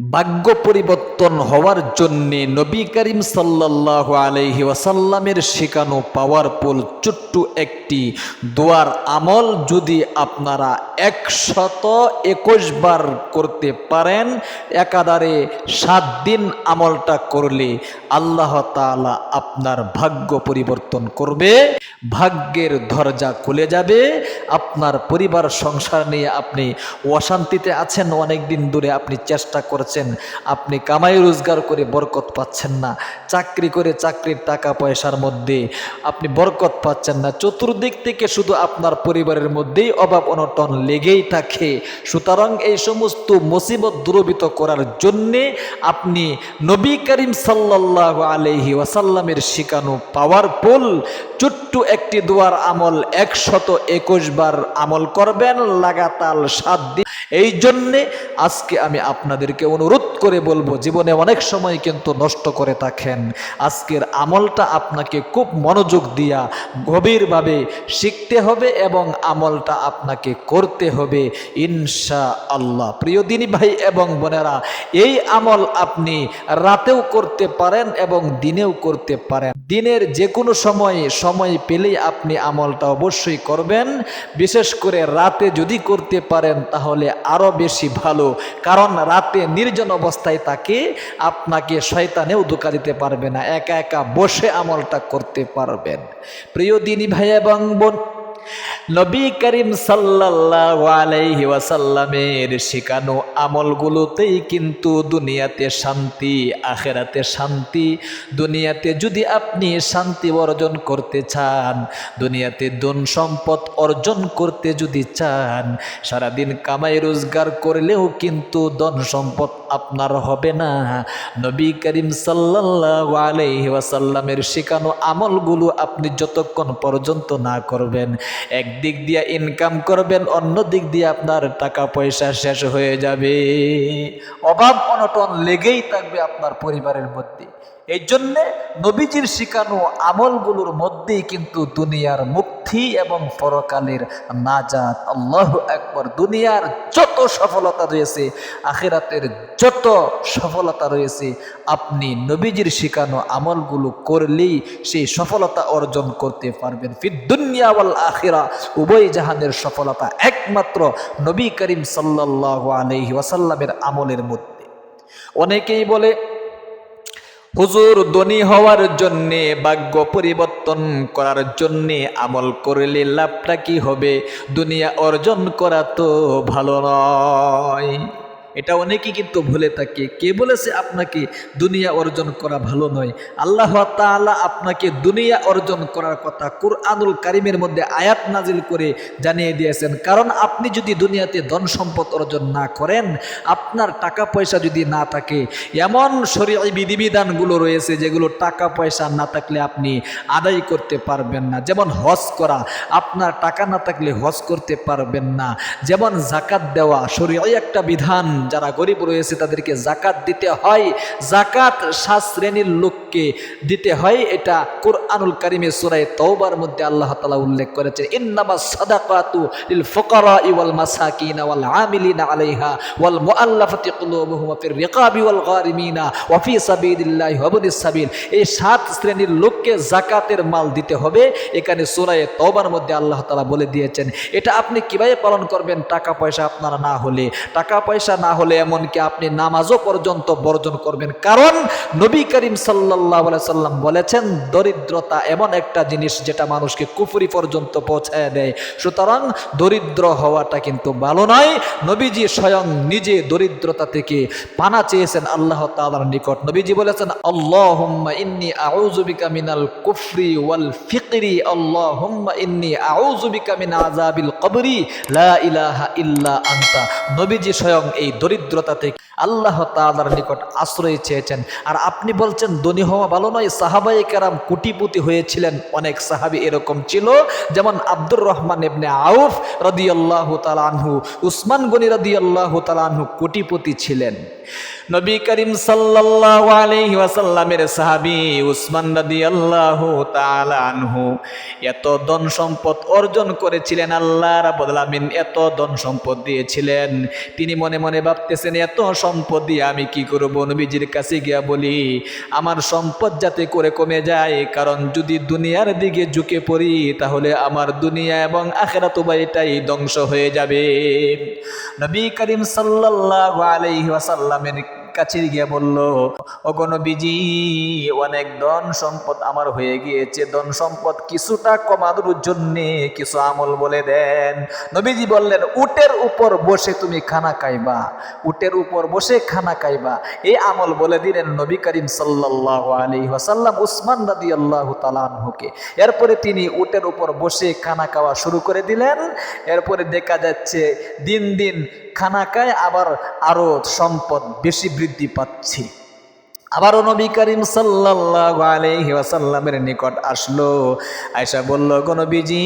ভাগ্য পরিবর্তন হওয়ার জন্য নবী করিম সাল্লাহ আলহি ওয়াসাল্লামের শেখানো পাওয়ারফুল ছোট্ট একটি দোয়ার আমল যদি আপনারা একশত একুশ বার করতে পারেন, একাধারে সাত দিন আমলটা করলে আল্লাহ তাআলা আপনার ভাগ্য পরিবর্তন করবে, ভাগ্যের দরজা খুলে যাবে, আপনার পরিবার সংসার নিয়ে আপনি অশান্তিতে আছেন অনেক দিন ধরে আপনি চেষ্টা করছেন। আপনি কামাই রোজগার করে বরকত পাচ্ছেন না। চাকরি করে চাকরির টাকা পয়সার মধ্যে আপনি বরকত পাচ্ছেন না। চতুর্দিক থেকে শুধু আপনার পরিবারের মধ্যেই অভাব অনটন লেগেই থাকে। সুতরাং এই সমস্ত মুসিবত দূরবিত করার জন্যে আপনি নবী করিম সাল্লাহ আলহি ওয়াসাল্লামের শিখানো পাওয়ারফুল ছোট্ট একটি দোয়ার আমল একশত একুশ বার আমল করবেন। লাগাতার সাত দিন। এই জন্যে আজকে আমি আপনাদেরকে অনুরোধ করে বলব, জীবনে অনেক সময় কিন্তু নষ্ট করে থাকেন। আজকের আমলটা আপনাকে খুব মনোযোগ দিয়া গভীরভাবে শিখতে হবে এবং আমলটা আপনাকে করতে হবে ইনশা আল্লাহ প্রিয় দিনী ভাই এবং বোনেরা, এই আমল আপনি রাতেও করতে পারেন এবং দিনেও করতে পারেন। দিনের যে কোনো সময়ে, সময় পেলেই আপনি আমলটা অবশ্যই করবেন। বিশেষ করে রাতে যদি করতে পারেন, তাহলে আরও বেশি ভালো কারণ রাতে নির্জন অবস্থায় তাকে আপনাকে শয়তানেও ধোকা দিতে পারবে না। একা একা বসে আমলটা করতে পারবেন। প্রিয় দিনী ভাই এবং বোন নবী করিম সাল্লাল্লাহু আলাইহি ওয়াসাল্লামের শেখানো আমলগুলোতেই কিন্তু দুনিয়াতে শান্তি, আখেরাতে শান্তি। দুনিয়াতে যদি আপনি শান্তি অর্জন করতে চান, দুনিয়াতে ধন সম্পদ অর্জন করতে যদি চান, সারাদিন কামাই রোজগার করলেও কিন্তু ধন সম্পদ আপনার হবে না। নবী করিম সাল্লাল্লাহু আলাইহি ওয়াসাল্লামের শেখানো আমলগুলো আপনি যতক্ষণ পর্যন্ত না করবেন, একদিক দিয়ে ইনকাম করবেন অন্য দিক দিয়ে আপনার টাকা পয়সা শেষ হয়ে যাবে। অভাব অনটন লেগেই থাকবে আপনার পরিবারের মধ্যে। এই জন্যে নবীজির শিখানো আমলগুলোর মধ্যেই কিন্তু দুনিয়ার মুক্তি এবং পরকালের নাজাত। আল্লাহ একবার দুনিয়ার যত সফলতা রয়েছে, আখেরাতের যত সফলতা রয়েছে, আপনি নবীজির শিখানো আমলগুলো করলেই সেই সফলতা অর্জন করতে পারবেন। ফির দুনিয়াওয়াল আখেরা, উভয় জাহানের সফলতা একমাত্র নবী করিম সাল্লাহ আলহি ওয়াসাল্লামের আমলের মধ্যে। অনেকেই বলে হুজুর ধনী হওয়ার জন্যে, ভাগ্য পরিবর্তন করার জন্যে আমল করলে লাভটা কি হবে? দুনিয়া অর্জন করা তো ভালো নয়। এটা অনেকেই কিন্তু ভুলে থাকে। কে বলেছে আপনাকে দুনিয়া অর্জন করা ভালো নয়? আল্লাহ তাআলা আপনাকে দুনিয়া অর্জন করার কথা কুরআনুল কারিমের মধ্যে আয়াত নাজিল করে জানিয়ে দিয়েছেন। কারণ আপনি যদি দুনিয়াতে ধন সম্পদ অর্জন না করেন, আপনার টাকা পয়সা যদি না থাকে, এমন শরীয় বিধিবিধানগুলো রয়েছে যেগুলো টাকা পয়সা না থাকলে আপনি আদায় করতে পারবেন না। যেমন হজ করা, আপনার টাকা না থাকলে হজ করতে পারবেন না। যেমন জাকাত দেওয়া, শরীয় একটা বিধান যারা গরিব রয়েছে, তাদেরকে জাকাত দিতে হয়। জাকাত সাত শ্রেণির লোককে দিতে হয়। এটা কোরআনুল কারিমে সুরায় তওবার মধ্যে আল্লাহ তালা উল্লেখ করেছে ইন্নামা সাদাকাতু লিল ফুকারা ওয়াল মাসাকিন ওয়াল আমিলিনা আলাইহা ওয়াল মুআল্লাফাতি কুলুবুহুম ফির রিকাবি ওয়াল গারিমিনা ওয়া ফি সাবিলিল্লাহি ওয়া সাবিল। এই সাত শ্রেণির লোককে জাকাতের মাল দিতে হবে। এখানে সূরায়ে তওবার মধ্যে আল্লাহ তাআলা বলে দিয়েছেন, এটা আপনি কীভাবে পালন করবেন? টাকা পয়সা আপনার না হলে। টাকা পয়সা না হলে এমনকি আপনি নামাজও পর্যন্ত বর্জন করবেন। কারণ নবী করিম সাল্লাহ সাল্লাম বলেছেন, দরিদ্রতা এমন একটা জিনিস যেটা মানুষকে কুফুরি পর্যন্ত পৌঁছায় দেয়। সুতরাং দরিদ্র হওয়াটা কিন্তু ভালো নয়। নবীজি স্বয়ং নিজে দরিদ্রতা থেকে পানা চেয়েছেন আল্লাহ তালার নিকট। নবীজি বলেছেন আল্লাহ ইন্নী আউযু বিকা মিনাল কুফরি ওয়াল ফিকরি। আল্লাহুম্মা ইন্নী আউযু বিকা মিন আযাবিল কবরি। লা ইলাহা ইল্লা আনতা। নবীজি স্বয়ং এই দরিদ্রতা থেকে আল্লাহ তালার নিকট আশ্রয় চেয়েছেন। আর আপনি বলছেন, ধনী হওয়া ভালো নয়। সাহাবাই কেরাম কোটিপতি হয়েছিলেন। অনেক সাহাবি এরকম ছিল। যেমন আব্দুর রহমান ইবনে আউফ রদিয়াল্লাহ তাআলা তালাহু উসমান গনি রদিয়াল্লাহ তালাহু কোটিপতি ছিলেন। নবী করিম সাল্লাল্লাহু আলাইহি ওয়াসাল্লামের সাহাবী উসমান রাদিয়াল্লাহু তাআলা আনহু, এত ধন সম্পদ অর্জন করেছিলেন আল্লাহ রাব্বুল এত ধন সম্পদ দিয়েছিলেন। তিনি মনে মনে ভাবতেছেন, এত সম্পদ দিয়ে আমি কি করব? নবীজির কাছে গিয়া বলি, আমার সম্পদ যাতে করে কমে যায়, কারণ যদি দুনিয়ার দিকে ঝুঁকে পড়ি, তাহলে আমার দুনিয়া এবং আখেরাত উভয়টাই ধ্বংস হয়ে যাবে। নবী করিম সাল্লাল্লাহু আলাইহি ওয়াসাল্লামের কাছে গিয়ে বলল অগণবিজি অনেক ধন সম্পদ আমার হয়ে গিয়েছে। ধন সম্পদ কিছুটা কমানোর জন্যে কিছু আমল বলে দেন। নবীজি বললেন, উটের উপর বসে তুমি খানা খাইবা, উটের উপর বসে খানা খাইবা। এই আমল বলে দিলেন নবী করিম সাল্লাহ আলী ওয়াসাল্লাম উসমান রাদি আল্লাহ তালানহুকে এরপরে তিনি উটের উপর বসে খানা খাওয়া শুরু করে দিলেন। এরপরে দেখা যাচ্ছে, দিন দিন খানা খায় আবার আরও সম্পদ বেশি বৃদ্ধি পাচ্ছে। আবারও নবী করিম সাল্লাল্লাহু আলাইহি নিকট আসলো। আয়সা বলল, গো নবীজি,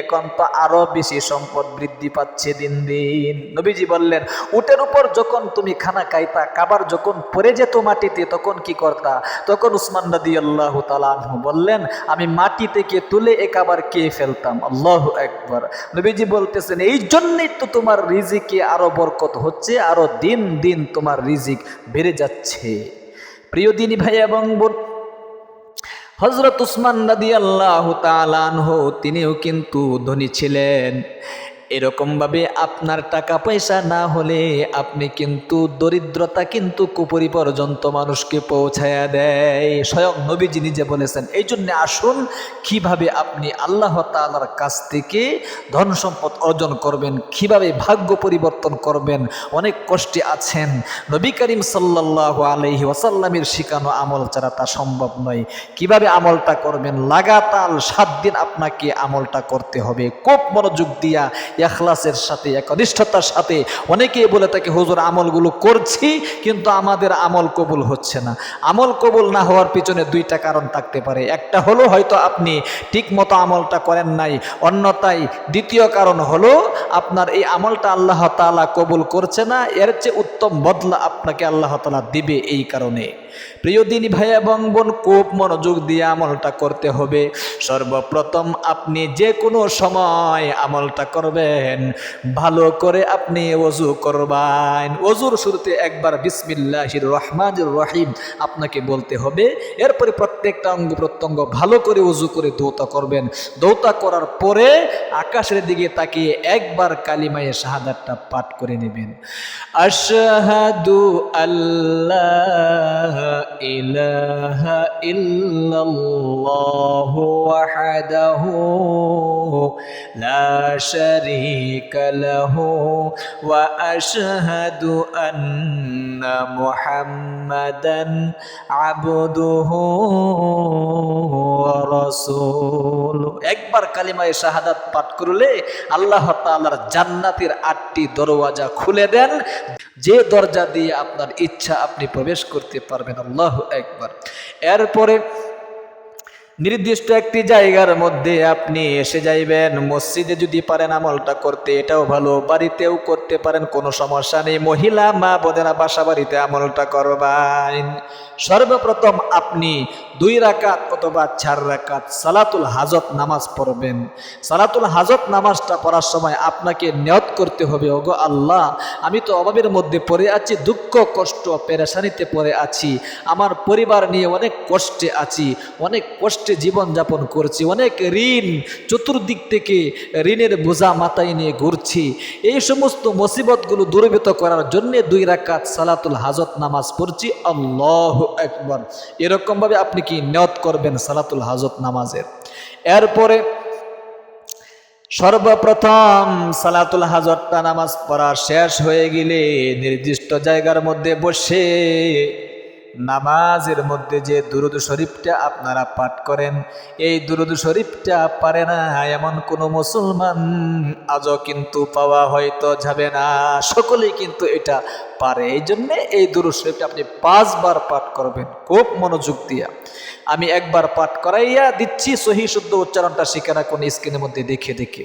এখন তো আরও বেশি সম্পদ বৃদ্ধি পাচ্ছে দিন দিন। নবীজি বললেন, উটের উপর যখন তুমি খানা খাইতা কাবার যখন পড়ে যেত মাটিতে, তখন কি করতা? তখন উসমান রাদিয়াল্লাহু তাআলা আনহু বললেন, আমি মাটি থেকে তুলে এ কাবার কে ফেলতাম। আল্লাহু একবার নবীজি বলতেছেন, এই জন্যই তো তোমার রিজিকে আরও বরকত হচ্ছে, আরও দিন দিন তোমার রিজিক বেড়ে যাচ্ছে। প্রিয় দিনী ভাই এবং বোন হজরত উসমান নদী আল্লাহ তালানহ তিনিও কিন্তু ধনী ছিলেন। এরকমভাবে আপনার টাকা পয়সা না হলে আপনি কিন্তু দরিদ্রতা কিন্তু কুপুরি পর্যন্ত মানুষকে পৌঁছায়া দেয়। স্বয়ং নবীজি নিজে বলেছেন এই জন্যে আসুন, কীভাবে আপনি আল্লাহ তালার কাছ থেকে ধন সম্পদ অর্জন করবেন, কীভাবে ভাগ্য পরিবর্তন করবেন, অনেক কষ্টে আছেন। নবী করিম সাল্লাহ আলহি ওয়াসাল্লামের শিখানো আমল ছাড়া তা সম্ভব নয়। কীভাবে আমলটা করবেন? লাগাতার সাত দিন আপনাকে আমলটা করতে হবে। খুব মনোযোগ দিয়া এখলাসের সাথে, একনিষ্ঠতার সাথে। অনেকেই বলে থাকে, হুজুর, আমলগুলো করছি, কিন্তু আমাদের আমল কবুল হচ্ছে না। আমল কবুল না হওয়ার পিছনে দুইটা কারণ থাকতে পারে। একটা হলো, হয়তো আপনি ঠিক মতো আমলটা করেন নাই। অন্যতাই দ্বিতীয় কারণ হলো, আপনার এই আমলটা আল্লাহ তালা কবুল করছে না। এর চেয়ে উত্তম বদলা আপনাকে আল্লাহ তালা দিবে এই কারণে। প্রিয় দিনী ভাই এবং বোন খুব মনোযোগ দিয়ে আমলটা করতে হবে। সর্বপ্রথম আপনি যে কোনো সময় আমলটা করবেন। ভালো করে আপনি অজু করবেন। অজুর শুরুতে একবার বিসমিল্লাহির রহমান রহিম আপনাকে বলতে হবে। এরপরে প্রত্যেকটা অঙ্গ প্রত্যঙ্গ ভালো করে অজু করে দৌতা করবেন। দৌতা করার পরে আকাশের দিকে তাকিয়ে একবার কালিমায়ে শাহাদাতটা পাঠ করে নেবেন। আশহাদু আল্লাহ إله إلا الله وحده لا شريك له وأشهد أن محمدا عبده ورسوله একবার কালিমায়ে শাহাদাত পাঠ করলে আল্লাহ তাআলার জান্নাতের আটটি দরওয়াজা খুলে দেন যে দরজা দিয়ে আপনার ইচ্ছা আপনি প্রবেশ করতে পারবেন আল্লাহ একবার এরপরে নির্দিষ্ট একটি জায়গার মধ্যে আপনি এসে যাইবেন। মসজিদে যদি পারেন আমলটা করতে, এটাও ভালো। বাড়িতেও করতে পারেন, কোনো সমস্যা নেই। মহিলা, মা, বোনেরা বাসা বাড়িতে আমলটা করবেন। সর্বপ্রথম আপনি দুই রাকাত অথবা চার রাকাত সালাতুল হাজত নামাজ পড়বেন। সালাতুল হাজত নামাজটা পড়ার সময় আপনাকে নিয়ত করতে হবে, ওগো আল্লাহ, আমি তো অভাবের মধ্যে পড়ে আছি, দুঃখ, কষ্ট, পেরেশানিতে পড়ে আছি। আমার পরিবার নিয়ে অনেক কষ্টে আছি, অনেক কষ্টে জীবনযাপন করছি, অনেক ঋণ, চতুর্দিক থেকে ঋণের বোঝা মাথায় নিয়ে ঘুরছি। এই সমস্ত মুসিবতগুলো দূরীভূত করার জন্য দুই রাকাত সালাতুল হাজত নামাজ পড়ছি। আল্লাহ একবার এরকমভাবে আপনি কি নিয়ত করবেন সালাতুল হাজত নামাজের? এরপরে সর্বপ্রথম সালাতুল হাজরটা নামাজ পড়া শেষ হয়ে গেলে নির্দিষ্ট জায়গার মধ্যে বসে নামাজের মধ্যে যে দুরুদ শরীফটা আপনারা পাঠ করেন, এই দুরুদ শরীফটা পারে না এমন কোনো মুসলমান, আজও কিন্তু পাওয়া হয়তো যাবে না। সকলেই কিন্তু এটা পারে। এই জন্যে এই দুরুদ শরীফটা আপনি পাঁচবার পাঠ করবেন, খুব মনোযোগ দিয়া। আমি একবার পাঠ করাইয়া দিচ্ছি, সহি শুদ্ধ উচ্চারণটা শিখে রাখুন স্ক্রিনের মধ্যে দেখে দেখে।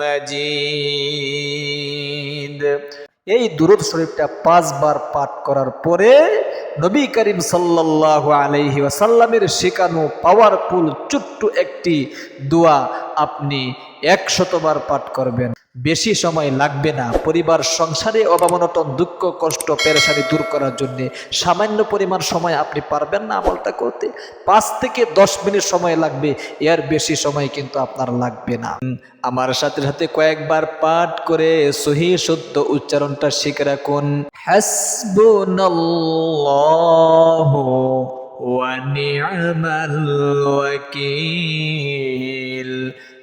মাজিদ। এই দুরুদ শরীফটা পাঁচবার পাঠ করার পরে নবী করিম সাল্লাহ আলহি ওয়াসাল্লামের শেখানো পাওয়ারফুল ছোট্ট একটি দোয়া আপনি একশতবার পাঠ করবেন। বেশি সময় লাগবে না। পরিবার, সংসারে অভাবনটন দুঃখ, কষ্ট, পেরেশানি দূর করার জন্য সামান্য পরিমাণ সময় আপনি পারবেন না আমলটা করতে। পাঁচ থেকে দশ মিনিট সময় লাগবে, এর বেশি সময় কিন্তু আপনার লাগবে না। আমার সাথে সাথে কয়েকবার পাঠ করে সহি, শুদ্ধ উচ্চারণটা শিখে রাখুন। হাসবুনাল্লাহু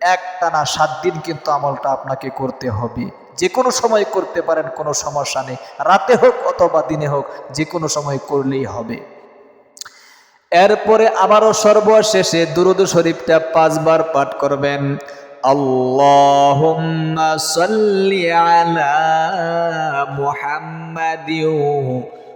একটানা সাত দিন কিন্তু আমলটা আপনাকে করতে হবে। যে কোনো সময় করতে পারেন, কোনো সমস্যা নেই। রাতে হোক অথবা দিনে হোক, যে কোনো সময় করলেই হবে। এরপরে আবারও সর্বশেষে দুরুদ শরীফটা পাঁচবার পাঠ করবেন। আল্লাহুম্মা সাল্লি আলা মুহাম্মাদিন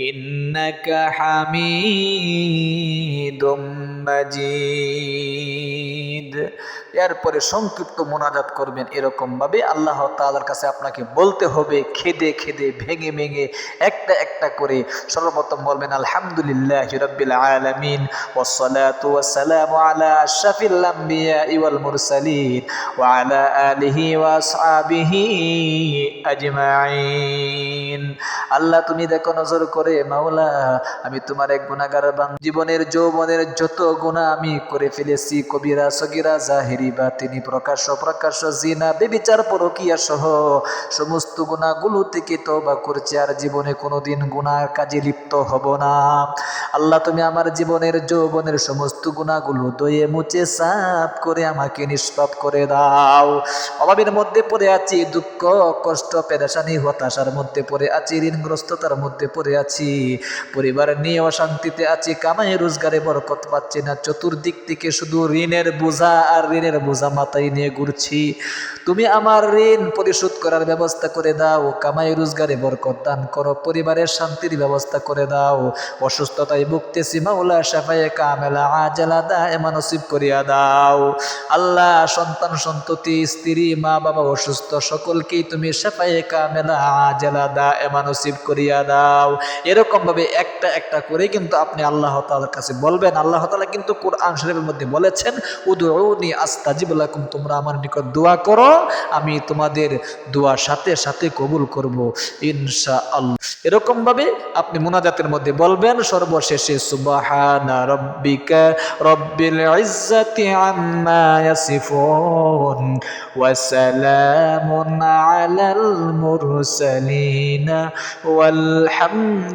إنك حميد مجيد এরপরে সংক্ষিপ্ত মোনাজাত করবেন এরকম ভাবে আল্লাহ তাআলার কাছে আপনাকে বলতে হবে খেদে খেদে ভেঙে ভেঙে একটা একটা করে সর্বপ্রথম বলবেন আলহামদুলিল্লাহ রাব্বিল আলামিন ওয়াসসালাতু ওয়াসসালামু আলা আশরাফিল আমবিয়া ওয়াল মুরসালিন ওয়া আলা আলিহি ওয়া আসহাবিহি আজমাইন আল্লাহ তুমি দেখো নজর করে মাওলা, আমি তোমার এক গুনাহগার বান, জীবনের যৌবনের যত গুনাহ আমি করে ফেলেছি, কবিরা, সগীরা, জাহিরি বা তিনি প্রকাশ্য প্রকাশ্য জিনা, বেবিচার, পরকিয়া সহ সমস্ত গুণাগুলো থেকে তবা করছে, আর জীবনে কোনোদিন গুনার কাজে লিপ্ত হব না। আল্লাহ, তুমি আমার জীবনের যৌবনের সমস্ত গুণাগুলো দয়ে মুছে, সাফ করে আমাকে নিষ্পাপ করে দাও। অভাবের মধ্যে পড়ে আছি, দুঃখ, কষ্ট, পেরেশানি, হতাশার মধ্যে পড়ে আছি, ঋণগ্রস্ততার মধ্যে পড়ে আছি পরিবার নিয়ে অশান্তিতে আছি, কামাই রোজগারে বরকত পাচ্ছি না। চতুর্দিক থেকে শুধু ঋণের বোঝা আর ঋণের বোঝা মাথায় নিয়ে ঘুরছি। তুমি আমার ঋণ পরিশোধ করার ব্যবস্থা করে দাও। কামাই রোজগারে বরকত দান করো। পরিবারের শান্তির ব্যবস্থা করে দাও। অসুস্থতায় ভুগতেছি, মাওলা সাফায়ে কামেলা, আজালা দা এমন নসিব করিয়া দাও। আল্লাহ, সন্তান, সন্ততি, স্ত্রী, মা, বাবা অসুস্থ, সকলকেই তুমি সাফায়ে কামেলা, আজালা দা এমন নসিব করিয়া দাও। এরকম ভাবে একটা একটা করে কিন্তু আপনি আল্লাহ তাআলার কাছে বলবেন। আল্লাহ তাআলা কিন্তু কোরআন শরীফের মধ্যে বলেছেন, উদউনি আস্তাজিব লাকুম, তোমরা আমার নিকট দোয়া করো, আমি তোমাদের দোয়ার সাথে সাথে কবুল করব ইনশা আল্লাহ এরকম ভাবে আপনি মোনাজাতের মধ্যে বলবেন, সর্বশেষে, সুবহানা রব্বিকা রব্বিল ইজ্জাতি আম্মা ইয়াসিফুন, ওয়া সালামুন আলাল মুরসালিন, ওয়ালহামদুলিল্লাহি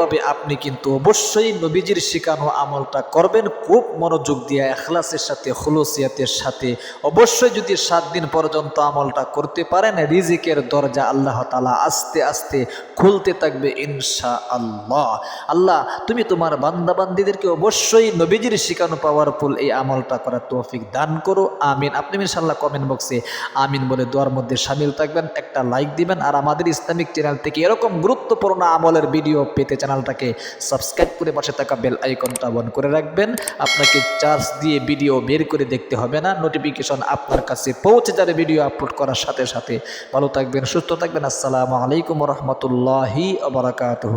ভাবে আপনি কিন্তু অবশ্যই নবীজির শিখানো আমলটা করবেন, খুব মনোযোগ দিয়ে এখলাসের সাথে, খুলসিয়াতের সাথে। অবশ্যই যদি সাত দিন পর্যন্ত আমলটা করতে পারেন, রিজিকের দরজা আল্লাহ তালা আস্তে আস্তে খুলতে থাকবে ইনশা আল্লাহ আল্লাহ তুমি তোমার বান্দাবান্দিদেরকে অবশ্যই নবীজির শিখানো পাওয়ারফুল এই আমলটা করার তৌফিক দান করো, আমিন। আপনি ইনশাল্লাহ কমেন্ট বক্সে আমিন বলে দোয়ার মধ্যে সামিল থাকবেন, একটা লাইক দিবেন, আর আমাদের ইসলামিক চ্যানেল থেকে এরকম গুরুত্বপূর্ণ আমলের ভিডিও পেতে চ্যানেলটাকে সাবস্ক্রাইব করে পাশে থাকা বেল আইকনটা অন করে রাখবেন। আপনাকে চার্জ দিয়ে ভিডিও বের করে দেখতে হবে না। নোটিফিকেশন আপনার কাছে পৌঁছে যাবে ভিডিও আপলোড করার সাথে সাথে। ভালো থাকবেন, সুস্থ থাকবেন। আসসালামু আলাইকুম রহমতুল্লাহি আবরাকাতহ